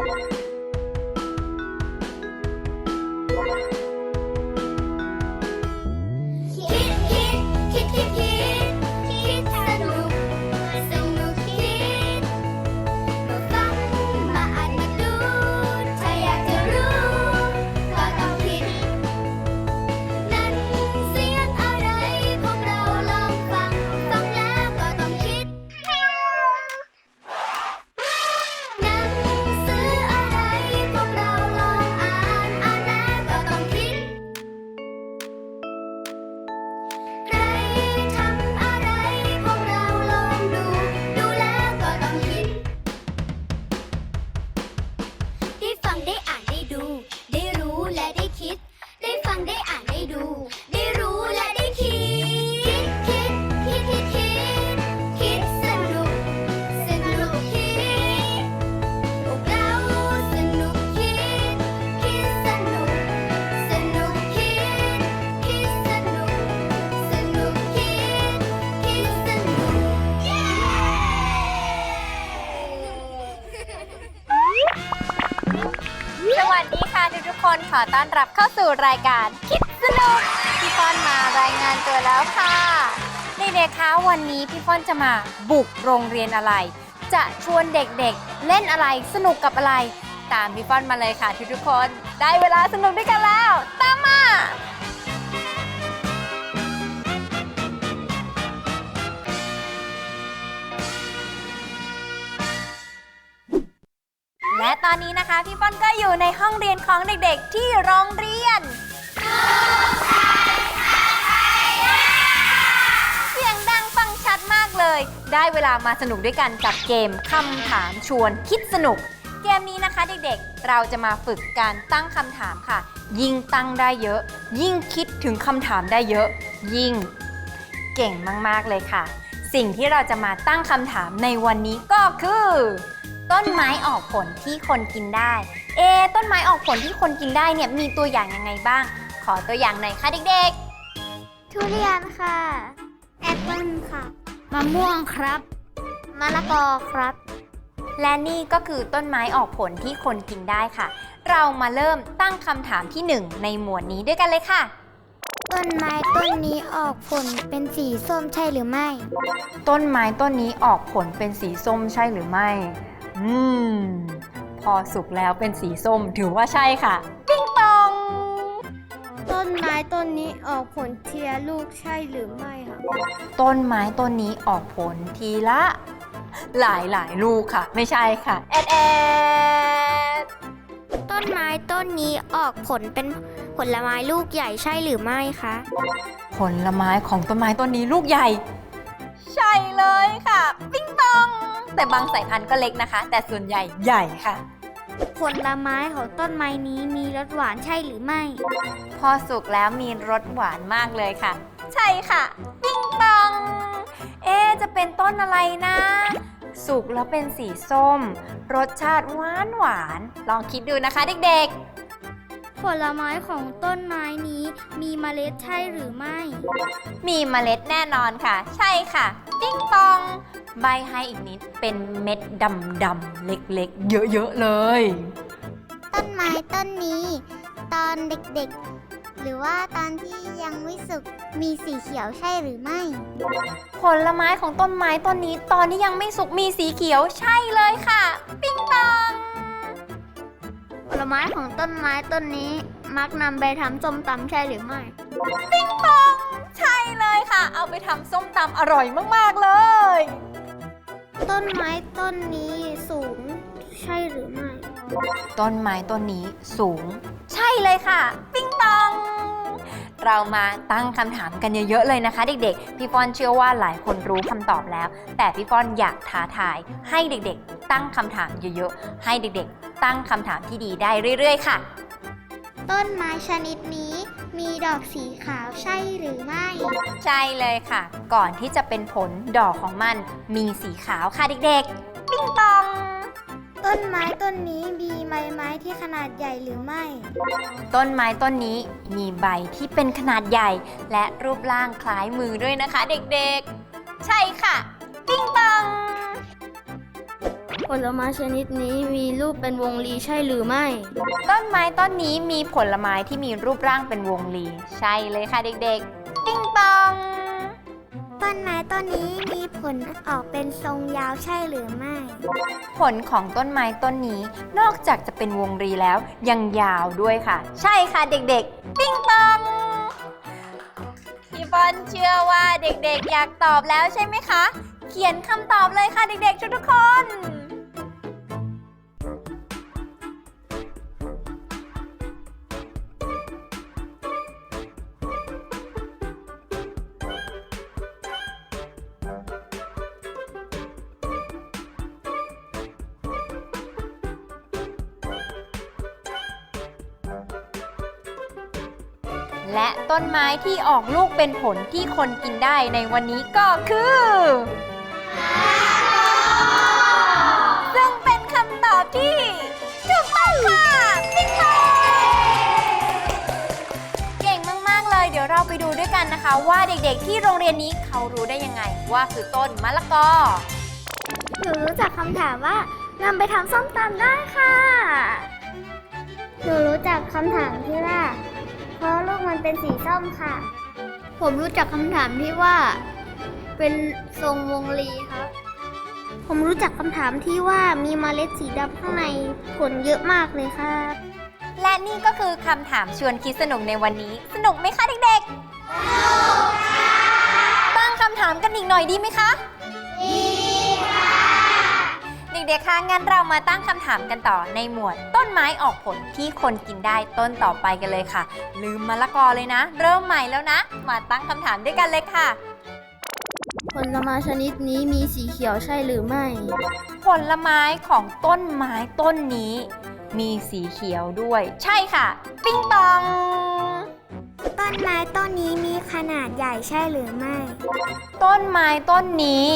คิ ค่ะทุกทุกๆคนขอต้อนรับเข้าสู่รายการคิดสนุกพี่ฟอนมารายงานตัวแล้วค่ะเด็กๆคะวันนี้พี่ฟอนจะมาบุกโรงเรียนอะไร จะชวนเด็กๆ เล่นอะไรสนุกกับอะไร ตามพี่ฟอนมาเลยค่ะทุกทุกๆคน ได้เวลาสนุกด้วยกันแล้ว ตามมา และตอนนี้นะคะพี่ป้อนก็อยู่ในห้องเรียนของเด็กๆ ที่โรงเรียนเสียงดังฟังชัดมากเลย ได้เวลามาสนุกด้วยกันกับเกมคำถามชวนคิดสนุก เกมนี้นะคะเด็กๆ เราจะมาฝึกการตั้งคำถามค่ะ ยิ่งตั้งได้เยอะ ยิ่งคิดถึงคำถามได้เยอะ ยิ่งเก่งมากๆเลยค่ะ สิ่งที่เราจะมาตั้งคำถามในวันนี้ก็คือ ต้นไม้ออกผลที่คนกินได้ เอะต้นไม้ออกผลที่คนกินได้เนี่ยมีตัวอย่างยังไงบ้าง ขอตัวอย่างหน่อยค่ะเด็กทุเรียนค่ะ แอปเปิ้ลค่ะ มะม่วงครับ มะละกอครับๆและนี่ก็คือต้นไม้ออกผลที่คนกินได้ค่ะ เรามาเริ่มตั้งคำถามที่หนึ่งในหมวดนี้ด้วยกันเลยค่ะต้นไม้ต้นนี้ออกผลเป็นสีส้มใช่หรือไม่ ต้นไม้ต้นนี้ออกผลเป็นสีส้มใช่หรือไม่ อืม พอสุกแล้วเป็นสีส้มถือว่าใช่ค่ะ ปิ้งปอง ต้นไม้ต้นนี้ออกผลเทียลูกใช่หรือไม่คะต้นไม้ต้นนี้ออกผลทีละ หลายหลายๆลูกค่ะ ไม่ใช่ค่ะ แอดแอดต้นไม้ต้นนี้ออกผลเป็นผลไม้ลูกใหญ่ใช่หรือไม่คะ ผลไม้ของต้นไม้ต้นนี้ลูกใหญ่ ใช่เลยค่ะ ปิ้งปอง แต่บางสายพันธุ์ก็เล็กนะคะ แต่ส่วนใหญ่ใหญ่ค่ะ ผลไม้ของต้นไม้นี้มีรสหวานใช่หรือไม่ พอสุกแล้วมีรสหวานมากเลยค่ะ ใช่ค่ะปิ้งปอง เอ๊ะจะเป็นต้นอะไรนะ สุกแล้วเป็นสีส้ม รสชาติหวานหวานๆลองคิดดูนะคะเด็กผลไม้ของต้นไม้นี้มีเมล็ดใช่หรือไม่ๆมีเมล็ดแน่นอนค่ะ ใช่ค่ะปิ้งปอง ใบให้อีกนิดเป็นเม็ดดำๆเล็กๆ เยอะๆเลย ต้นไม้ต้นนี้ ตอนเด็กๆ หรือว่าตอนที่ยังไม่สุกมีสีเขียวใช่หรือไม่ ผลไม้ของต้นไม้ต้นนี้ ตอนที่ยังไม่สุกมีสีเขียวใช่เลยค่ะ ปิ้งปองผลไม้ของต้นไม้ต้นนี้ มักนำไปทำส้มตำใช่หรือไม่ ปิ้งปอง ใช่เลยค่ะ เอาไปทำส้มตำอร่อยมากๆเลย ต้นไม้ต้นนี้สูง ใช่หรือไม่ ต้นไม้ต้นนี้สูง ใช่เลยค่ะ ปิ้งปอง เรามาตั้งคำถามกันเยอะๆเลยนะคะ เด็กๆ พี่ฟอนเชื่อว่าหลายคนรู้คำตอบแล้ว แต่พี่ฟอนอยากท้าทาย ให้เด็กๆ ตั้งคำถามเยอะๆ ให้เด็กๆ ตั้งคำถามที่ดีได้เรื่อย ๆ ค่ะ ต้นไม้ชนิดนี้ มีดอกสีขาวใช่หรือไม่ ใช่เลยค่ะ ก่อนที่จะเป็นผลดอกของมันมีสีขาวค่ะเด็กๆ ปิ้งปอง ต้นไม้ต้นนี้มีใบไม้ที่ขนาดใหญ่หรือไม่ ต้นไม้ต้นนี้มีใบที่เป็นขนาดใหญ่ และรูปร่างคล้ายมือด้วยนะคะ เด็กๆ ใช่ค่ะ ปิ้งปอง ผลไม้ชนิดนี้มีรูปเป็นวงรีใช่หรือไม่ ต้นไม้ต้นนี้มีผลไม้ที่มีรูปร่างเป็นวงรี ใช่เลยค่ะเด็กๆปิ้งปอง ต้นไม้ต้นนี้มีผลออกเป็นทรงยาวใช่หรือไม่ ผลของต้นไม้ต้นนี้นอกจากจะเป็นวงรีแล้วยังยาวด้วยค่ะ ใช่ค่ะเด็กๆปิ้งปองพี่บอลเชื่อว่าเด็กๆ อยากตอบแล้วใช่ไหมคะ เขียนคำตอบเลยค่ะเด็กๆ ทุกๆคน และต้นไม้ที่ออกลูกเป็นผลที่คนกินได้ในวันนี้ก็คือซึ่งเป็นคำตอบที่ถูกต้องค่ะปิ๊งปองเก่งมากๆเลย เดี๋ยวเราไปดูด้วยกันนะคะ ว่าเด็กๆที่โรงเรียนนี้เขารู้ได้ยังไง ว่าคือต้นมะละกอ หนูรู้จักคำถามว่านำไปทำส้มตำได้ค่ะ หนูรู้จักคำถามที่ว่า เพราะลูกมันเป็นสีส้มค่ะ ผมรู้จักคำถามที่ว่า เป็นทรงวงรีครับ ผมรู้จักคำถามที่ว่ามีเมล็ดสีดำข้างในผลเยอะมากเลยครับและนี่ก็คือคำถามชวนคิดสนุกในวันนี้ สนุกไหมคะเด็กๆตั้งคำถามกันอีกหน่อยดีไหมคะเด็กๆคะงั้นเรามาตั้งคำถามกันต่อในหมวด ต้นไม้ออกผลที่คนกินได้ต้นต่อไปกันเลยค่ะ ลืมมะละกอเลยนะ เริ่มใหม่แล้วนะ มาตั้งคำถามด้วยกันเลยค่ะ ผลไม้ชนิดนี้มีสีเขียวใช่หรือไม่ ผลไม้ของต้นไม้ต้นนี้ มีสีเขียวด้วย ใช่ค่ะ ปิ้งปอง ต้นไม้ต้นนี้มีขนาดใหญ่ใช่หรือไม่ ต้นไม้ต้นนี้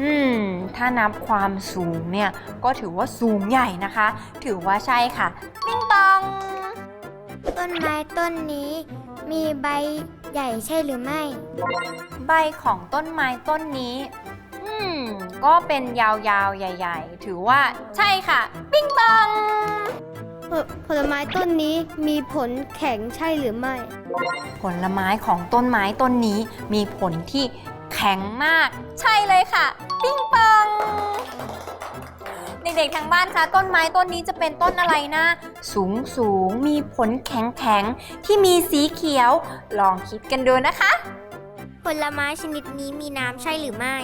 อืม ถ้านับความสูงเนี่ย ก็ถือว่าสูงใหญ่นะคะ ถือว่าใช่ค่ะปิ้งปอง ต้นไม้ต้นนี้มีใบใหญ่ใช่หรือไม่ ใบของต้นไม้ต้นนี้ อืม ก็เป็นยาวๆ ใหญ่ ๆ ถือว่าใช่ค่ะ ปิ้งปองผผลไม้ต้นนี้มีผลแข็งใช่หรือไม่ ผลไม้ของต้นไม้ต้นนี้มีผลที่แข็งมาก ใช่เลยค่ะ ปิ้งปองเด็กๆทางบ้านคะต้นไม้ต้นนี้จะเป็นต้นอะไรนะ สูงสูงมีผลแข็งแข็งๆที่มีสีเขียว ลองคิดกันดูนะคะ ผลไม้ชนิดนี้มีน้ำใช่หรือไม่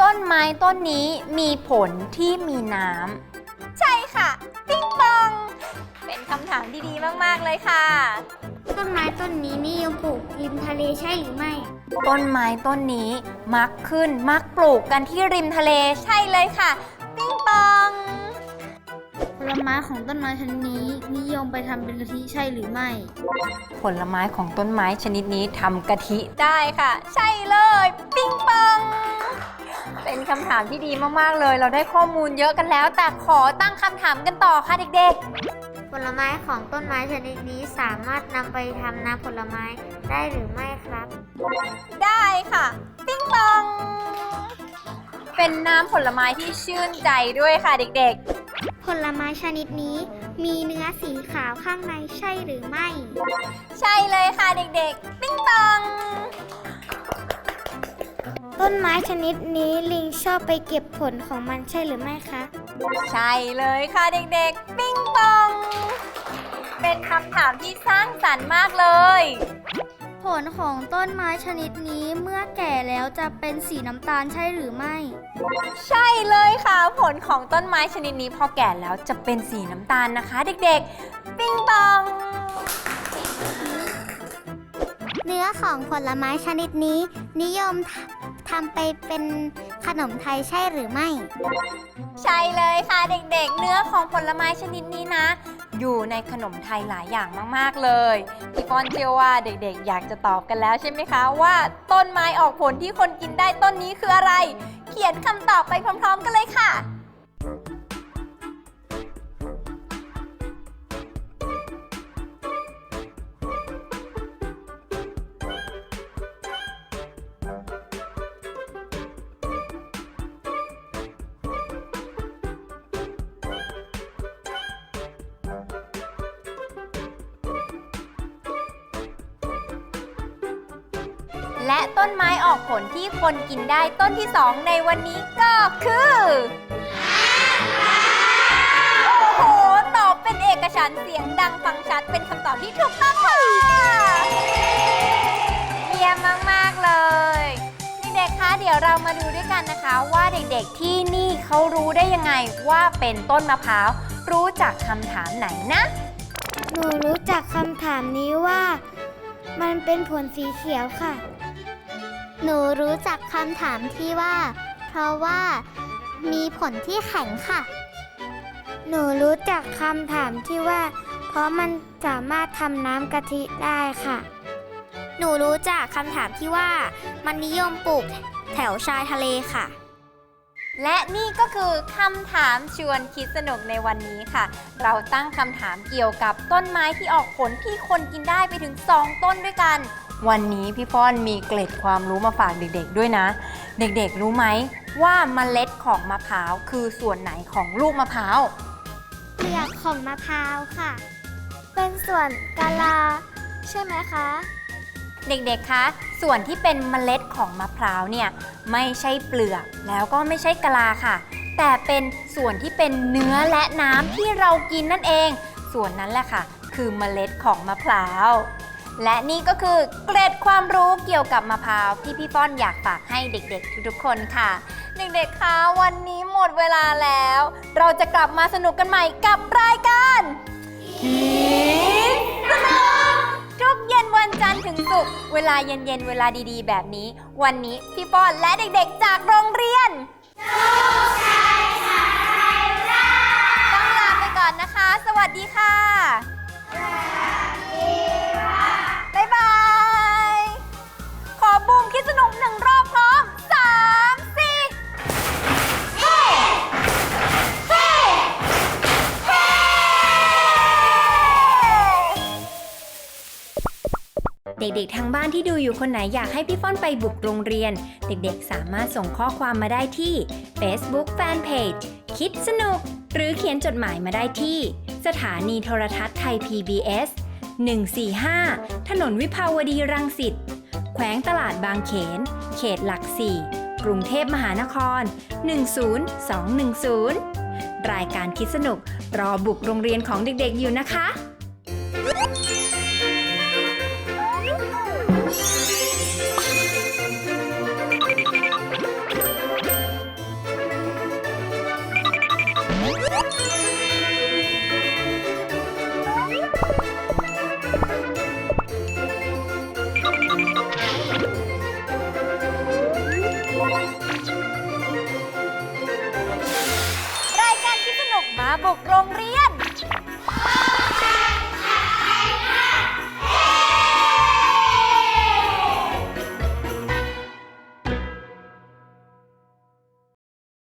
ต้นไม้ต้นนี้มีผลที่มีน้ำใช่ค่ะ ปิ้งปอง เป็นคำถามที่ดีมากๆเลยค่ะ ต้นไม้ต้นนี้นิยมปลูกริมทะเลใช่หรือไม่ ต้นไม้ต้นนี้มักขึ้นมักปลูกกันที่ริมทะเลใช่เลยค่ะ ปิ้งปองผลไม้ของต้นไม้ชนิดนี้นิยมไปทำเป็นกะทิใช่หรือไม่ ผลไม้ของต้นไม้ชนิดนี้ทำกะทิได้ค่ะ ใช่เลย ปิ้งปองเป็นคำถามที่ดีมากๆเลย เราได้ข้อมูลเยอะกันแล้ว แต่ขอตั้งคำถามกันต่อค่ะเด็กผ ลไม้ของต้นไม้ชนิดนี้สามารถนำไปทำน้ำผลไม้ได้หรือไม่ครับๆได้ค่ะปิ้งปอง เป็นน้ำผลไม้ที่ชื่นใจด้วยค่ะเด็กผลไม้ชนิดนี้มีเนื้อสีขาวข้างในใช่หรือไม่ ๆ ใช่เลยค่ะเด็กๆปิ้งปอง ต้นไม้ชนิดนี้ลิงชอบไปเก็บผลของมันใช่หรือไม่คะ ใช่เลยค่ะเด็กๆปิ้งปอง เป็นคำถามที่สร้างสรรค์มากเลย ผลของต้นไม้ชนิดนี้เมื่อแก่แล้วจะเป็นสีน้ำตาลใช่หรือไม่ ใช่เลยค่ะ ผลของต้นไม้ชนิดนี้พอแก่แล้วจะเป็นสีน้ำตาลนะคะ เด็กๆ ปิ้งปอง เนื้อของผลไม้ชนิดนี้ นิยมทำไปเป็นขนมไทยใช่หรือไม่ ใช่เลยค่ะเด็กๆ เนื้อของผลไม้ชนิดนี้นะ อยู่ในขนมไทยหลายอย่างมาก ๆ เลยพี่ก้อนเชื่อว่าเด็กๆ อยากจะตอบกันแล้วใช่ไหมคะ ว่าต้นไม้ออกผลที่คนกินได้ต้นนี้คืออะไร เขียนคำตอบไปพร้อม ๆ กันเลยค่ะ และต้นไม้ออกผลที่คนกินได้ต้นที่ 2 ในวันนี้ก็คือ โอ้โห ตอบเป็นเอกฉันท์เสียงดังฟังชัดเป็นคำตอบที่ถูกต้องค่ะเยี่ยมมาก ๆ เลยเด็กๆคะเดี๋ยวเรามาดูด้วยกันนะคะว่าเด็กๆที่นี่เขารู้ได้ยังไงว่าเป็นต้นมะพร้าว รู้จักคำถามไหนนะ หนูรู้จักคำถามนี้ว่า มันเป็นผลสีเขียวค่ะ หนูรู้จักคำถามที่ว่า เพราะว่ามีผลที่แข็งค่ะ หนูรู้จักคำถามที่ว่า เพราะมันสามารถทำน้ำกะทิได้ค่ะ หนูรู้จักคำถามที่ว่า มันนิยมปลูกแถวชายทะเลค่ะ และนี่ก็คือคำถามชวนคิดสนุกในวันนี้ค่ะ เราตั้งคำถามเกี่ยวกับต้นไม้ที่ออกผลที่คนกินได้ไปถึง 2 ต้นด้วยกัน วันนี้พี่ฟ้อนมีเกร็ดความรู้มาฝากเด็กๆ ด้วยนะ เด็กๆรู้ไหมว่าเมล็ดของมะพร้าวคือส่วนไหนของลูกมะพร้าวเปลือกของมะพร้าวค่ะ เป็นส่วนกะลา ใช่ไหมคะ เด็กๆ คะ ส่วนที่เป็นเมล็ดของมะพร้าวเนี่ยไม่ใช่เปลือกแล้วก็ไม่ใช่กะลาค่ะ แต่เป็นส่วนที่เป็นเนื้อและน้ำที่เรากินนั่นเอง ส่วนนั้นแหละค่ะ คือเมล็ดของมะพร้าว และนี่ก็คือเกร็ดความรู้เกี่ยวกับมะพร้าวที่พี่ฟ้อนอยากฝากให้เด็กๆ ทุกๆคนค่ะ เด็กๆคะวันนี้หมดเวลาแล้ว เราจะกลับมาสนุกกันใหม่กับรายการคิดสนุกทุกเย็นวันจันทร์ถึงศุกร์เวลาเย็นๆ เวลาดีๆ แบบนี้ วันนี้พี่ป้อนและเด็กๆ จากโรงเรียนต้องลาไปก่อนนะคะ สวัสดีค่ะ เด็กๆ ทางบ้านที่ดูอยู่คนไหนอยากให้พี่ฟ้อนไปบุกโรงเรียน เด็กๆ สามารถส่งข้อความมาได้ที่ Facebook Fanpage คิดสนุก หรือเขียนจดหมายมาได้ที่ สถานีโทรทัศน์ไทย PBS 145 ถนนวิภาวดีรังสิต แขวงตลาดบางเขน เขตหลักสี่กรุงเทพมหานคร 10210 รายการคิดสนุกรอบุกโรงเรียนของเด็กๆอยู่นะคะ ร